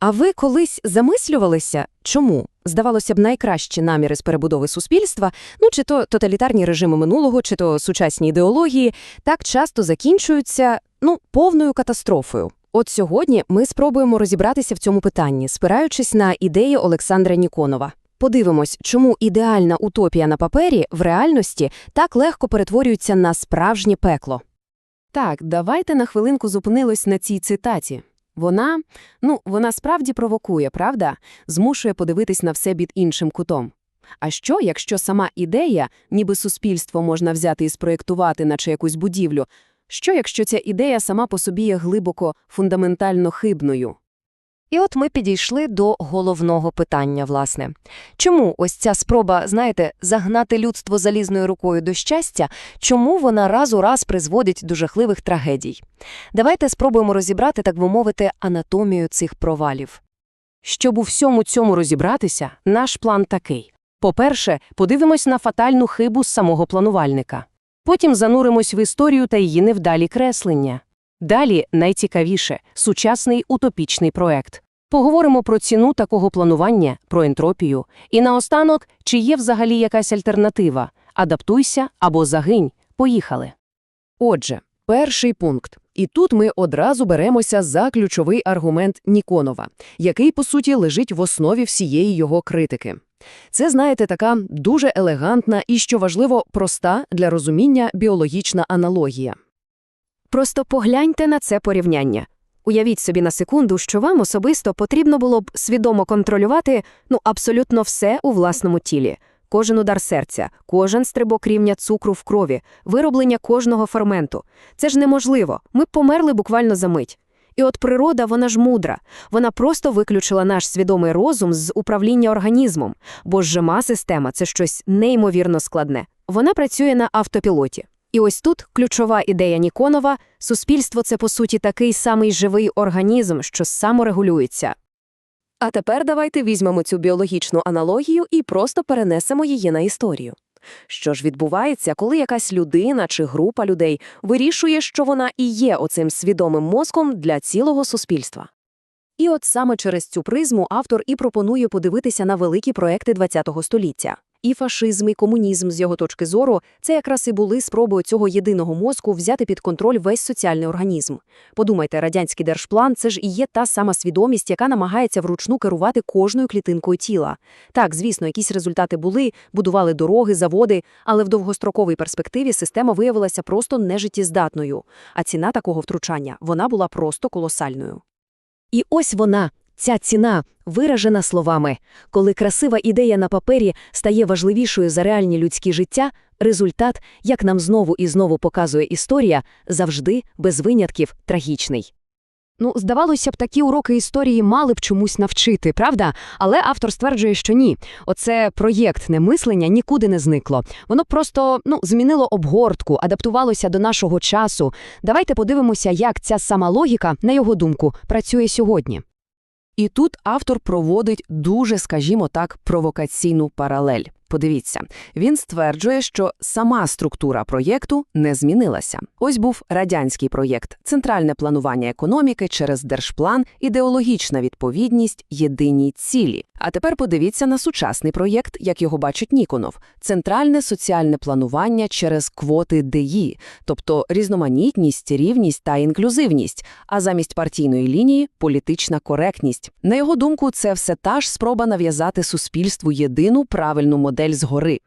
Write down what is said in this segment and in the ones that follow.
А ви колись замислювалися, чому? Здавалося б, найкращі наміри з перебудови суспільства, ну чи то тоталітарні режими минулого, чи то сучасні ідеології, так часто закінчуються, ну, повною катастрофою. От сьогодні ми спробуємо розібратися в цьому питанні, спираючись на ідеї Олександра Ніконова. Подивимось, чому ідеальна утопія на папері в реальності так легко перетворюється на справжнє пекло. Так, давайте на хвилинку зупинилось на цій цитаті. Вона, ну, вона справді провокує, правда? Змушує подивитись на все під іншим кутом. А що, якщо сама ідея, ніби суспільство можна взяти і спроєктувати, наче якусь будівлю, що, якщо ця ідея сама по собі є глибоко, фундаментально хибною? І от ми підійшли до головного питання, власне. Чому ось ця спроба, знаєте, загнати людство залізною рукою до щастя, чому вона раз у раз призводить до жахливих трагедій? Давайте спробуємо розібрати, так би мовити, анатомію цих провалів. Щоб у всьому цьому розібратися, наш план такий. По-перше, подивимось на фатальну хибу з самого планувальника. Потім зануримось в історію та її невдалі креслення. Далі найцікавіше – сучасний утопічний проект. Поговоримо про ціну такого планування, про ентропію. І наостанок, чи є взагалі якась альтернатива – адаптуйся або загинь. Поїхали. Отже, перший пункт. І тут ми одразу беремося за ключовий аргумент Ніконова, який, по суті, лежить в основі всієї його критики. Це, знаєте, така дуже елегантна і, що важливо, проста для розуміння біологічна аналогія. Просто погляньте на це порівняння. Уявіть собі на секунду, що вам особисто потрібно було б свідомо контролювати ну, абсолютно все у власному тілі. Кожен удар серця, кожен стрибок рівня цукру в крові, вироблення кожного ферменту. Це ж неможливо. Ми б померли буквально за мить. І от природа, вона ж мудра. Вона просто виключила наш свідомий розум з управління організмом, бо жима система це щось неймовірно складне. Вона працює на автопілоті. І ось тут ключова ідея Ніконова – суспільство – це, по суті, такий самий живий організм, що саморегулюється. А тепер давайте візьмемо цю біологічну аналогію і просто перенесемо її на історію. Що ж відбувається, коли якась людина чи група людей вирішує, що вона і є оцим свідомим мозком для цілого суспільства? І от саме через цю призму автор і пропонує подивитися на великі проекти ХХ століття. І фашизм, і комунізм, з його точки зору, це якраз і були спробою цього єдиного мозку взяти під контроль весь соціальний організм. Подумайте, радянський держплан це ж і є та сама свідомість, яка намагається вручну керувати кожною клітинкою тіла. Так, звісно, якісь результати були, будували дороги, заводи, але в довгостроковій перспективі система виявилася просто нежиттєздатною. А ціна такого втручання вона була просто колосальною. І ось вона, ця ціна, виражена словами. Коли красива ідея на папері стає важливішою за реальні людські життя, результат, як нам знову і знову показує історія, завжди, без винятків, трагічний. Ну, здавалося б, такі уроки історії мали б чомусь навчити, правда? Але автор стверджує, що ні. Оце проєктне мислення нікуди не зникло. Воно просто ну, змінило обгортку, адаптувалося до нашого часу. Давайте подивимося, як ця сама логіка, на його думку, працює сьогодні. І тут автор проводить дуже, скажімо так, провокаційну паралель. Подивіться, він стверджує, що сама структура проєкту не змінилася. Ось був радянський проєкт, центральне планування економіки через держплан, ідеологічна відповідність, єдиній цілі. А тепер подивіться на сучасний проєкт, як його бачить Ніконов, центральне соціальне планування через квоти ДІ, тобто різноманітність, рівність та інклюзивність, а замість партійної лінії політична коректність. На його думку, це все та ж спроба нав'язати суспільству єдину правильну модель згори.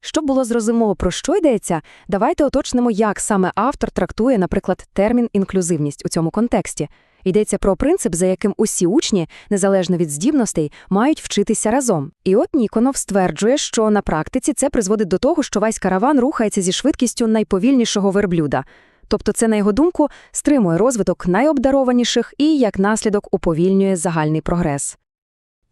Щоб було зрозуміло, про що йдеться, давайте уточнимо, як саме автор трактує, наприклад, термін інклюзивність у цьому контексті. Йдеться про принцип, за яким усі учні, незалежно від здібностей, мають вчитися разом. І от Ніконов стверджує, що на практиці це призводить до того, що весь караван рухається зі швидкістю найповільнішого верблюда. Тобто це, на його думку, стримує розвиток найобдарованіших і, як наслідок, уповільнює загальний прогрес.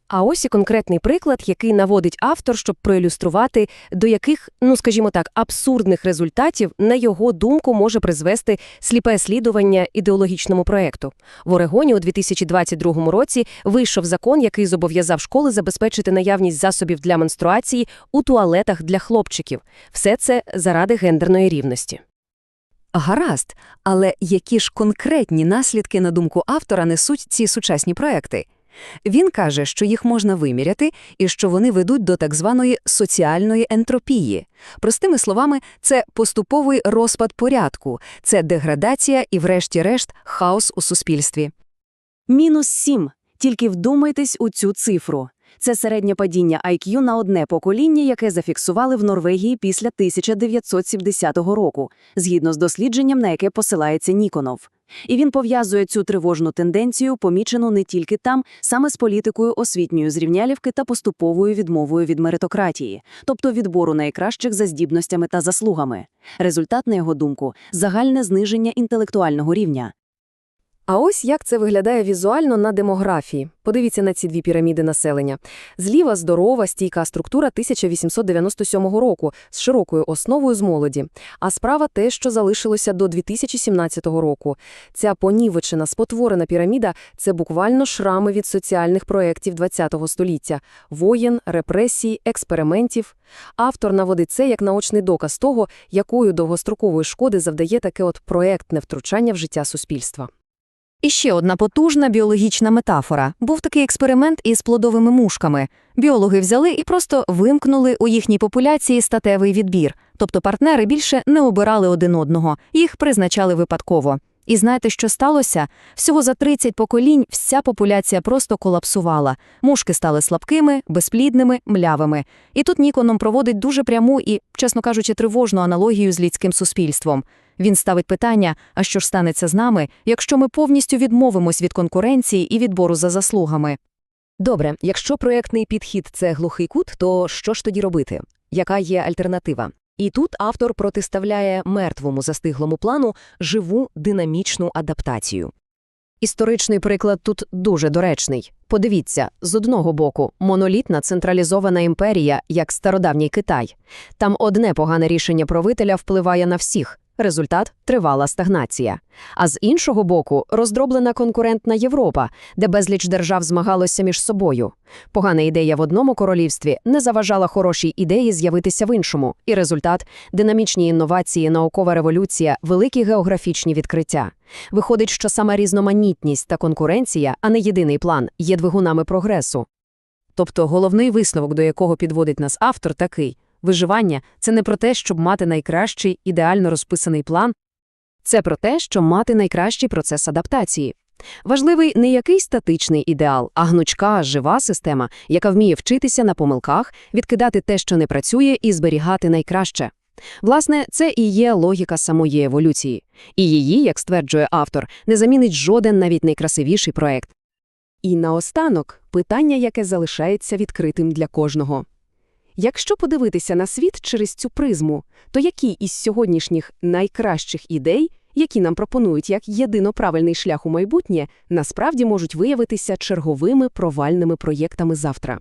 А ось і конкретний приклад, який наводить автор, щоб проілюструвати, до яких, ну скажімо так, абсурдних результатів, на його думку, може призвести сліпе слідування ідеологічному проекту. В Орегоні у 2022 році вийшов закон, який зобов'язав школи забезпечити наявність засобів для менструації у туалетах для хлопчиків. Все це заради гендерної рівності. Гаразд, але які ж конкретні наслідки, на думку автора, несуть ці сучасні проекти? Він каже, що їх можна виміряти і що вони ведуть до так званої соціальної ентропії. Простими словами, це поступовий розпад порядку, це деградація і, врешті-решт, хаос у суспільстві. Мінус 7. Тільки вдумайтесь у цю цифру. Це середнє падіння IQ на одне покоління, яке зафіксували в Норвегії після 1970 року, згідно з дослідженням, на яке посилається Ніконов. І він пов'язує цю тривожну тенденцію, помічену не тільки там, саме з політикою освітньої зрівнялівки та поступовою відмовою від меритократії, тобто відбору найкращих за здібностями та заслугами. Результат, на його думку, загальне зниження інтелектуального рівня. А ось як це виглядає візуально на демографії. Подивіться на ці дві піраміди населення. Зліва здорова, стійка структура 1897 року з широкою основою з молоді, а справа те, що залишилося до 2017 року. Ця понівечена, спотворена піраміда – це буквально шрами від соціальних проєктів ХХ століття – воєн, репресій, експериментів. Автор наводить це як наочний доказ того, якою довгострокової шкоди завдає таке от проєктне втручання в життя суспільства. І ще одна потужна біологічна метафора. Був такий експеримент із плодовими мушками. Біологи взяли і просто вимкнули у їхній популяції статевий відбір. Тобто партнери більше не обирали один одного, їх призначали випадково. І знаєте, що сталося? Всього за 30 поколінь вся популяція просто колапсувала. Мушки стали слабкими, безплідними, млявими. І тут Ніконом проводить дуже пряму і, чесно кажучи, тривожну аналогію з людським суспільством. Він ставить питання, а що ж станеться з нами, якщо ми повністю відмовимось від конкуренції і відбору за заслугами? Добре, якщо проєктний підхід – це глухий кут, то що ж тоді робити? Яка є альтернатива? І тут автор протиставляє мертвому застиглому плану живу динамічну адаптацію. Історичний приклад тут дуже доречний. Подивіться, з одного боку, монолітна централізована імперія, як стародавній Китай. Там одне погане рішення правителя впливає на всіх. Результат – тривала стагнація. А з іншого боку, роздроблена конкурентна Європа, де безліч держав змагалося між собою. Погана ідея в одному королівстві не заважала хорошій ідеї з'явитися в іншому. І результат – динамічні інновації, наукова революція, великі географічні відкриття. Виходить, що саме різноманітність та конкуренція, а не єдиний план, є двигунами прогресу. Тобто головний висновок, до якого підводить нас автор, такий – Виживання – це не про те, щоб мати найкращий, ідеально розписаний план. Це про те, щоб мати найкращий процес адаптації. Важливий не якийсь статичний ідеал, а гнучка, жива система, яка вміє вчитися на помилках, відкидати те, що не працює, і зберігати найкраще. Власне, це і є логіка самої еволюції. І її, як стверджує автор, не замінить жоден навіть найкрасивіший проект. І наостанок питання, яке залишається відкритим для кожного. Якщо подивитися на світ через цю призму, то які із сьогоднішніх найкращих ідей, які нам пропонують як єдино правильний шлях у майбутнє, насправді можуть виявитися черговими провальними проєктами завтра?